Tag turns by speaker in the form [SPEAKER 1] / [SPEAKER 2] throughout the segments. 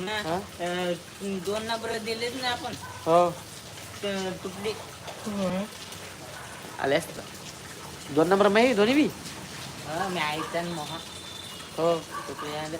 [SPEAKER 1] ना
[SPEAKER 2] हा?
[SPEAKER 1] अं, दोन नंबर दिलेच ना आपण.
[SPEAKER 2] हो.
[SPEAKER 1] त- तुटली
[SPEAKER 2] आले असत. दोन नंबर माही दोन्ही बी?
[SPEAKER 1] हा मी आयचा मोहा.
[SPEAKER 2] हो.
[SPEAKER 1] तुटली आलं.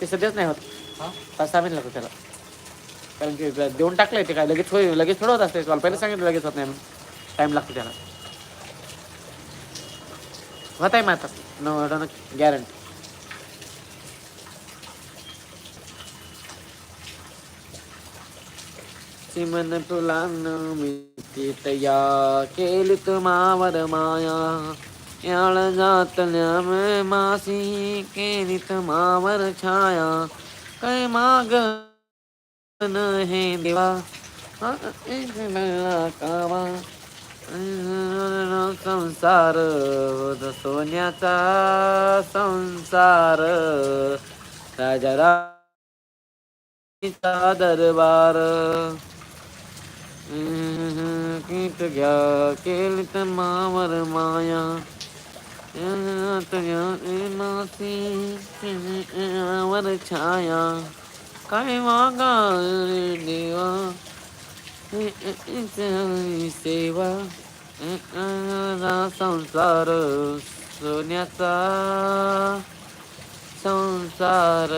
[SPEAKER 2] ते सध्याच नाही होत.
[SPEAKER 1] हा?
[SPEAKER 2] पाच सहा महिने लागतो त्याला. कारण की देऊन टाकलंय ते काय लगेच होय लगेच थोडं होत असते. मला पहिलं सांगितलं लगेच होत नाही टाईम लागतो त्याला. होत आहे मग आता. न गॅरंटी सिमन फुलान मिती तया केली मावर माया याळ जातल्या में मासी केली मावर छाया काय माग न हे देवा हा, कावा संसार सोन्याचा संसार राजा राणीचा दरबार. कीट घ्या केलित मावर माया. वर छाया. काय वागा देवा? सेवा संसार सोन्याचा. संसार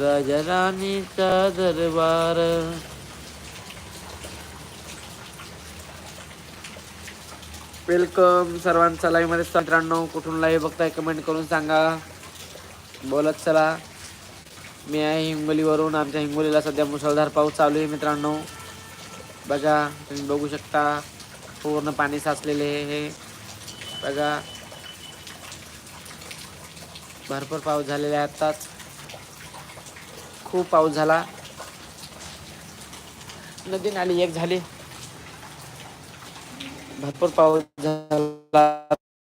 [SPEAKER 2] राजराणीचा दरबार. वेलकम सर्वांचा लाईव्हमध्ये मित्रांनो कुठून लाईव्ह बघताय कमेंट करून सांगा. बोलत चला. मी आहे हिंगोलीवरून. आमच्या हिंगोलीला सध्या मुसळधार पाऊस चालू आहे मित्रांनो. बघा तुम्ही बघू शकता पूर्ण पाणी साचलेले हे. बघा. भरपूर पाऊस झालेला आहे आत्ताच. खूप पाऊस झाला. नदी नाली एक झाली. भरपूर पाऊस झाला.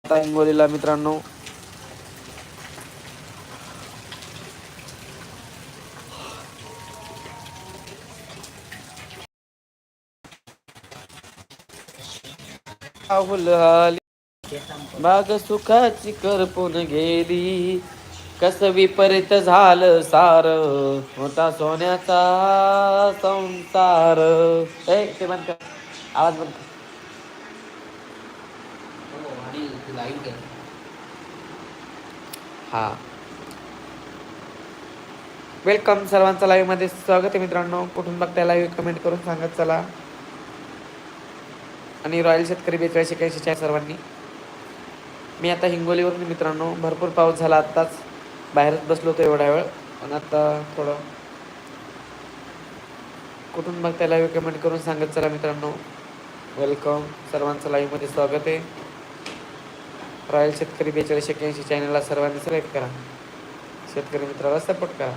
[SPEAKER 2] आता हिंगोलीला मित्रांनो. बाग सुखाची करपून गेली. कस विपरीत झालं सार. होता सोन्याचा संसार. ए ते बंद कर. आवाज बंद कर. हा. वेलकम सर्वांचं लाईव्हमध्ये स्वागत आहे मित्रांनो. कुठून बघताय लाईव्ह कमेंट करून सांगत चला. आणि रॉयल शेतकरी बेचाळीस एक्याऐंशीच्या सर्वांनी. मी आता हिंगोलीवरून मित्रांनो. भरपूर पाऊस झाला आत्ताच. बाहेरच बसलो होतो एवढा वेळ. पण आता थोडं कुठून बघताय लाईव्ह कमेंट करून सांगत चला मित्रांनो. वेलकम सर्वांचं लाईव्हमध्ये स्वागत आहे. रॉयल शेतकरी बेचाळीस एक्क्याऐंशी चॅनलला सर्वांनी सिलेक्ट करा. शेतकरी मित्राला सपोर्ट करा.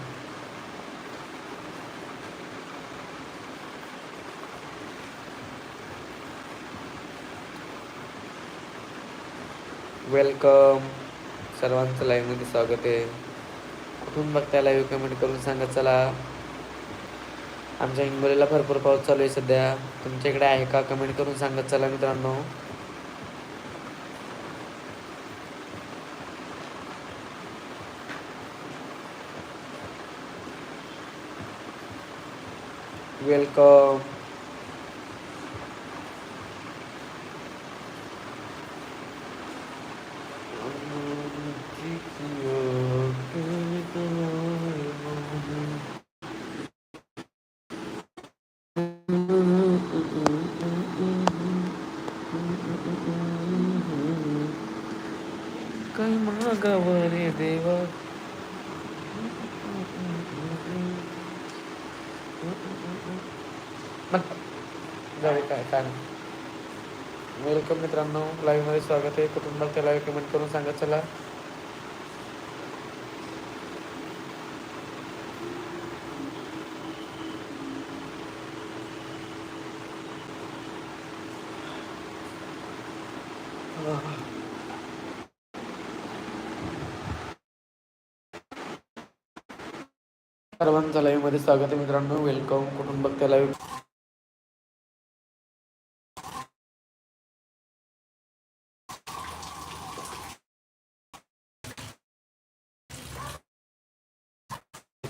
[SPEAKER 2] वेलकम सर्वांचं लाईव्हमध्ये स्वागत आहे. कुठून बघताय लाईव्ह कमेंट करून सांगत चला. आमच्या हिंगोलीला भरपूर पाऊस चालू आहे सध्या. तुमच्या इकडे आहे का? कमेंट करून सांगत चला मित्रांनो. वेलकम काही मागावर रे देवा मग जाऊ काय नाही. वेलकम मित्रांनो लाईव्हमध्ये स्वागत आहे. कुटुंबात त्याला कमेंट करून सांगा चला. सर्वांचं लाईव्हमध्ये स्वागत आहे मित्रांनो. वेलकम कुटुंब बघता लाईव्ह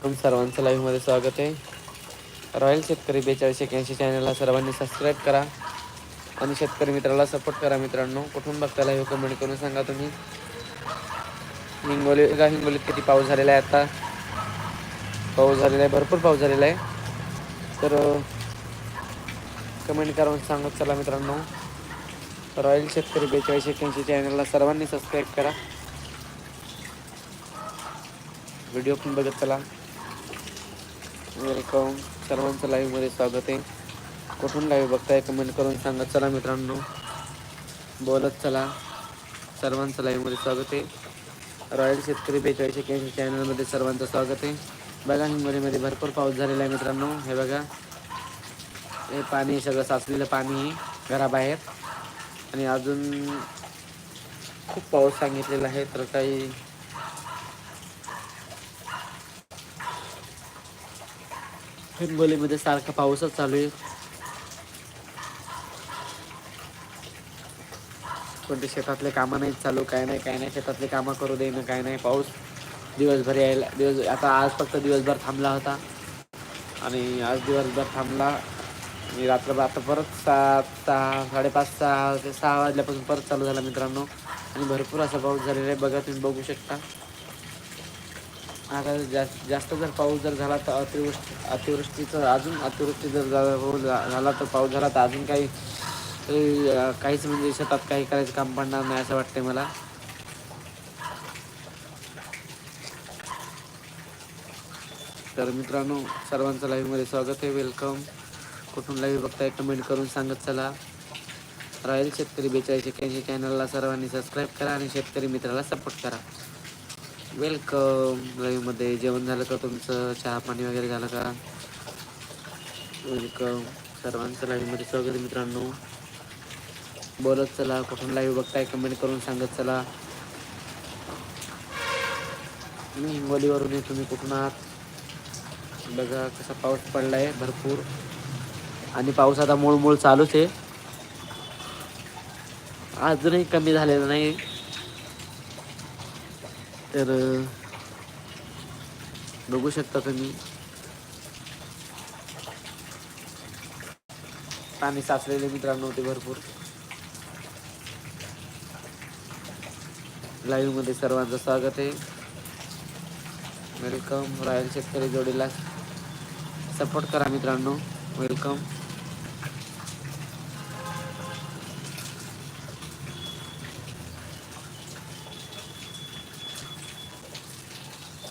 [SPEAKER 2] आपण सर्वांचं लाईव्हमध्ये स्वागत आहे. रॉयल शेतकरी बेचाळीस एक्याऐंशी चॅनलला सर्वांनी सबस्क्राईब करा आणि शेतकरी मित्राला सपोर्ट करा मित्रांनो. कुठून बघता लाईव्ह कमेंट करून सांगा तुम्ही. हिंगोली का हिंगोलीत किती पाऊस झालेला आहे आता. पाऊस झालेला आहे भरपूर पाऊस झालेला आहे. तर कमेंट करून सांगत चला मित्रांनो. रॉयल शेतकरी बेचाळीस एक्याऐंशी चॅनलला सर्वांनी सबस्क्राईब करा. व्हिडिओ पण बघत चला. वेलकम सर्वांचं लाईव्हमध्ये स्वागत आहे. कुठून लाईव्ह बघताय कमेंट करून सांगत चला मित्रांनो. बोलत चला. सर्वांचं लाईव्हमध्ये स्वागत आहे. रॉयल शेतकरी बेचाळीस एक्याऐंशी चॅनलमध्ये सर्वांचं स्वागत आहे. बघा हिंगोलीमध्ये भरपूर पाऊस झालेला आहे मित्रांनो. हे बघा. हे पाणी सगळं साचलेलं पाणी घराबाहेर. आणि अजून खूप पाऊस सांगितलेला आहे तर काही हिंगोलीमध्ये सारखा पाऊसच चालू आहे. कोणते शेतातले कामं नाही चालू काय नाही काय नाही शेतातले कामं करू देणं काय नाही पाऊस दिवसभर यायला दिवस आता आज फक्त दिवसभर थांबला होता. आणि आज दिवसभर थांबला. आणि रात्रभर आता परत सात सहा साडेपाच सहा ते सहा वाजल्यापासून परत चालू झाला मित्रांनो. आणि भरपूर असा पाऊस झालेला आहे. बघा तुम्ही बघू शकता. आता जास्त जास्त जर पाऊस जर झाला तर अतिवृष्टी अतिवृष्टीचं अजून अतिवृष्टी जर झाला हो, झाला तर पाऊस झाला तर अजून काही काहीच म्हणजे शेतात काही करायचं काम पडणार नाही असं वाटतंय मला. तर मित्रांनो सर्वांचं लाईव्हमध्ये स्वागत आहे. वेलकम. कुठून लाईव्ह बघताय कमेंट करून सांगत चला. रॉयल शेतकरी बेचाळीस एक्क्याऐंशी चॅनलला सर्वांनी सबस्क्राईब करा आणि शेतकरी मित्राला सपोर्ट करा. वेलकम लाईव्हमध्ये जेवण झालं का तुमचं? चहा पाणी वगैरे झालं का? वेलकम सर्वांचं लाईव्हमध्ये स्वागत मित्रांनो. बोलत चला. कुठून लाईव्ह बघताय कमेंट करून सांगत चला. मी हिंगोलीवरून येतो. तुम्ही कुठून आहात? बघा कसा पाऊस पडलाय भरपूर. आणि पाऊस आता मूळ मूळ चालूच आहे. अजूनही कमी झालेला नाही. तर बघू शकता तुम्ही. पाणी साचलेले मित्रांनो होते भरपूर. लाईव्हमध्ये सर्वांचं स्वागत आहे. वेलकम रॉयल शेतकरी जोडीला. सपोर्ट करा मित्रांनो. वेलकम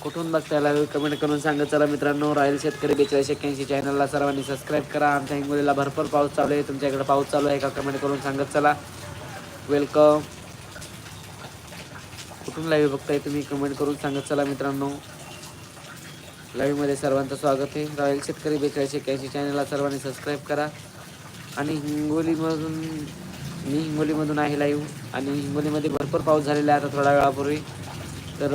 [SPEAKER 2] कुठून बघताय लाईव्ह कमेंट करून सांगत चला मित्रांनो रॉयल शेतकरी बेचाळीस एक्क्याऐंशी चॅनलला सर्वांनी सबस्क्राईब करा. आमच्या हिंगोलीला भरपूर पाऊस चालू आहे. तुमच्याकडे पाऊस चालू आहे का? कमेंट करून सांगत चला. वेलकम कुठून लाईव्ह बघताय तुम्ही? कमेंट करून सांगत चला मित्रांनो. लाईव्हमध्ये सर्वांचं स्वागत आहे. रॉयल शेतकरी बेचाळीस एक्क्याऐंशी चॅनलला सर्वांनी सबस्क्राईब करा. आणि हिंगोलीमधून मी हिंगोलीमधून आहे लाईव्ह आणि हिंगोलीमध्ये भरपूर पाऊस झालेला आहे. आता थोड्या वेळापूर्वी तर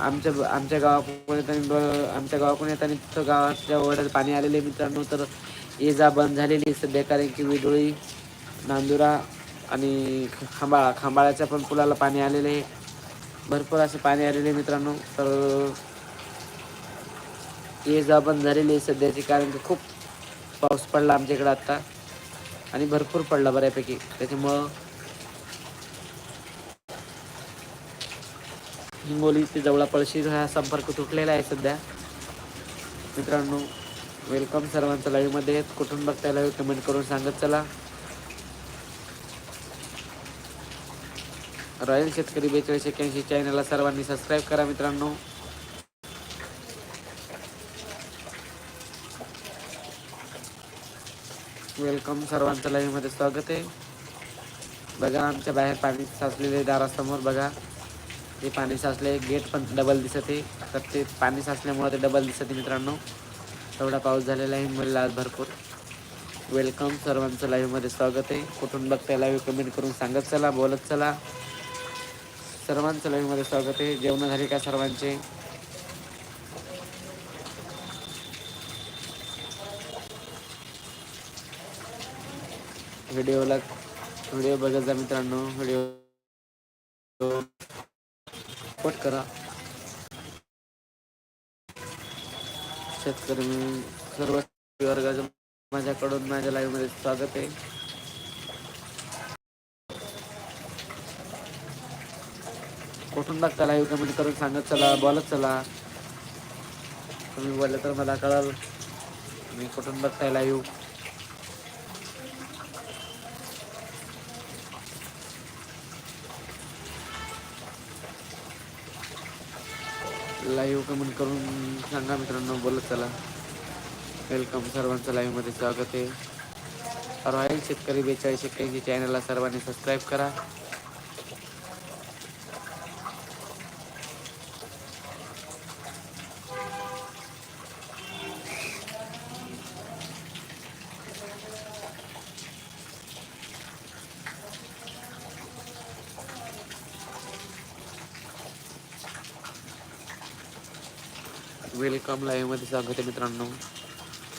[SPEAKER 2] आमच्या आमच्या गावाकडून येताना आमच्या गावाकडून येताना तिथं गावाच्या ओढ्यात पाणी आलेले मित्रांनो. तर ये जा बंद झालेली आहे सध्या कारण की विडोळी नांदुरा आणि खांबाळा खांबाळाच्या पण पुलाला पाणी आलेले आहे. भरपूर असे पाणी आलेले मित्रांनो. तर ये जा बंद झालेली आहे सध्याची कारण की खूप पाऊस पडला आमच्या इकडं आत्ता आणि भरपूर पडला बऱ्यापैकी. त्याच्यामुळं हिंगोली ते जवळा पळशी हा संपर्क तुटलेला आहे सध्या. मित्रांनो वेलकम सर्वांचं लाईव्हमध्ये कुठून बघताय लाईव्ह कमेंट करून सांगत चला. रॉयल शेतकरी बेचाळीस एक्याऐंशी चॅनलला सर्वांनी सबस्क्राईब करा मित्रांनो. वेलकम सर्वांचं लाईव्हमध्ये स्वागत आहे. बघा आमच्या बाहेर पाणी साचलेले दारासमोर बघा. ते पाणी साचले गेट पण डबल दिसत आहे. तर ते पाणी साचल्यामुळे ते डबल दिसत आहे मित्रांनो. एवढा पाऊस झालेला आहे मुलीला आज भरपूर. वेलकम सर्वांचं लाईव्हमध्ये स्वागत आहे. कुठून बघताय लाईव्ह कमेंट करून सांगत चला बोलत चला. सर्वांचं लाईव्हमध्ये स्वागत आहे. जेवण झाले का सर्वांचे? व्हिडिओला व्हिडिओ बघत जा मित्रांनो. व्हिडिओ सपोर्ट करा. शेतकरी मी सर्व वर्गाचं माझ्याकडून माझ्या लाईव्हमध्ये स्वागत आहे. कुठून बघता लाईव्ह कमेंट करून सांगत चला बोलत चला. तुम्ही बोलले तर मला कळल. मी कुठून बघताय लाईव्ह लाईव्ह कमेंट करून सांगा मित्रांनो बोलत चला. वेलकम सर्वांचं लाईव्हमध्ये स्वागत आहे. रॉयल शेतकरी बेचाळीस एक्क्याऐंशी चॅनलला सर्वांनी सबस्क्राईब करा. वेलकम लाईव्हमध्ये स्वागत आहे मित्रांनो.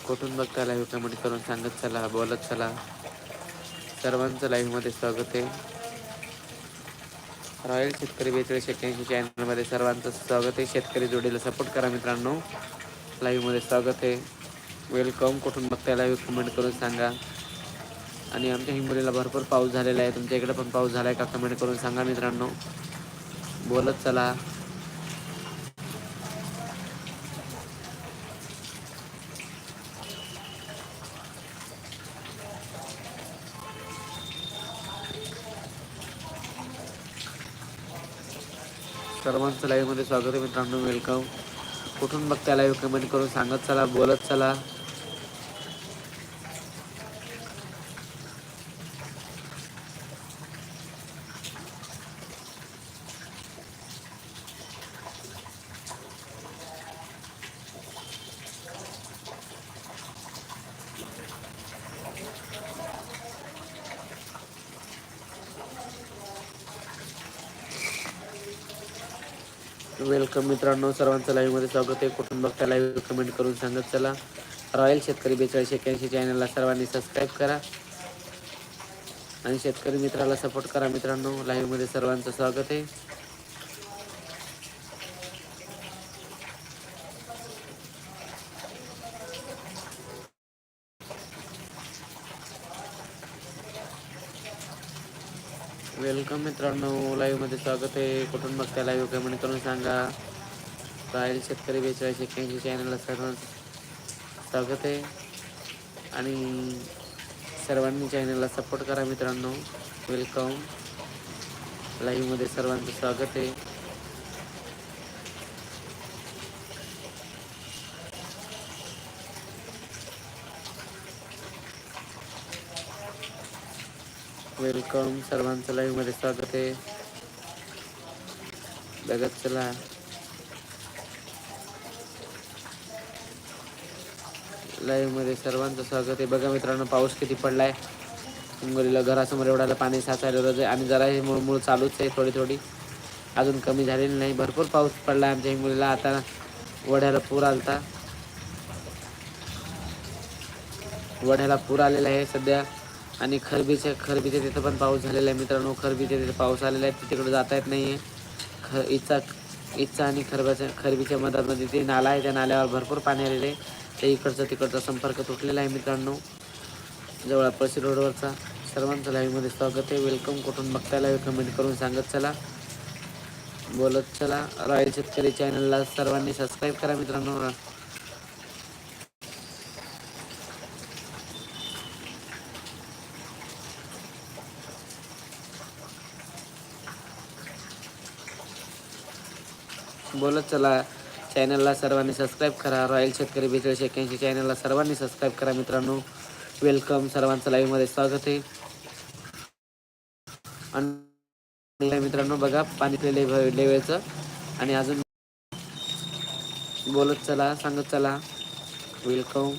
[SPEAKER 2] कुठून बघता लाईव्ह कमेंट करून सांगत चला बोलत चला. सर्वांचं लाईव्हमध्ये स्वागत आहे. रॉयल शेतकरी बेचाळीस एक्क्याऐंशी चॅनलमध्ये सर्वांचं स्वागत आहे. शेतकरी जोडीला सपोर्ट करा मित्रांनो. लाईव्हमध्ये स्वागत आहे. वेलकम कुठून बघताय लाईव्ह कमेंट करून सांगा. आणि आमच्या हिंगोलीला भरपूर पाऊस झालेला आहे. तुमच्या इकडे पण पाऊस झाला आहे का कमेंट करून सांगा मित्रांनो. बोलत चला. सर्वांचं लाईव्हमध्ये स्वागत आहे मित्रांनो. वेलकम कुठून बघता लाईव्ह कमेंट करून सांगत चला बोलत चला. वेलकम मित्रांनो सर्वांचं लाईव्हमध्ये स्वागत आहे. कुठून बघता लाईव्ह कमेंट करून सांगत चला. रॉयल शेतकरी बेचाळीस एक्याऐंशी चॅनलला सर्वांनी सबस्क्राईब करा. आणि शेतकरी मित्राला सपोर्ट करा मित्रांनो. लाईव्हमध्ये सर्वांचं स्वागत आहे. वेलकम मित्रांनो लाईव्हमध्ये स्वागत आहे. कुठून बघताय लाईव्ह कमेंट करून सांगा. रॉयल शेतकरी बेचाळीस एक्क्याऐंशी चॅनलला सर्वांचं स्वागत आहे. आणि सर्वांनी चॅनलला सपोर्ट करा मित्रांनो. वेलकम लाईव्हमध्ये सर्वांचं स्वागत आहे. वेलकम सर्वांचं लाईव्हमध्ये स्वागत आहे. बघत चला. लाईव्हमध्ये सर्वांचं स्वागत आहे. बघा मित्रांनो पाऊस किती पडलाय. हिंगोलीला घरासमोर एवढ्याला पाणी साचायला होतं आणि जरा हे मुळमुळ चालूच आहे थोडी थोडी. अजून कमी झालेली नाही. भरपूर पाऊस पडला आमच्या हिंगोलीला. आता वड्याला पूर आलता. वड्याला पूर आलेला आहे सध्या. आणि खरबीच्या खरबीच्या तिथं पण पाऊस झालेला आहे मित्रांनो. खरबीच्या तिथे पाऊस आलेला आहे. तिकडे जाता येत नाही आहे ख इचा इच्छा आणि खरबाच्या खरबीच्या मधामध्ये ते नाला आहे त्या नाल्यावर भरपूर पाणी आलेलं आहे. त्या इकडचा तिकडचा संपर्क तुटलेला आहे मित्रांनो. जवळ पळशी रोडवरचा सर्वांचं लाईव्हमध्ये स्वागत आहे. वेलकम कुठून बघता लाईव्ह कमेंट करून सांगत चला. बोलत चला. रॉयल शेतकरी चॅनलला सर्वांनी सबस्क्राईब करा मित्रांनो. बोलत चला. चॅनलला सर्वांनी सबस्क्राईब करा. रॉयल शेतकरी बेचाळीस एक्क्याऐंशी चॅनलला सर्वांनी सबस्क्राईब करा मित्रांनो. वेलकम सर्वांचं लाईव्हमध्ये स्वागत आहे. आणि मित्रांनो बघा पाणी पिले लेवेचं आणि अजून बोलत चला सांगत चला. वेलकम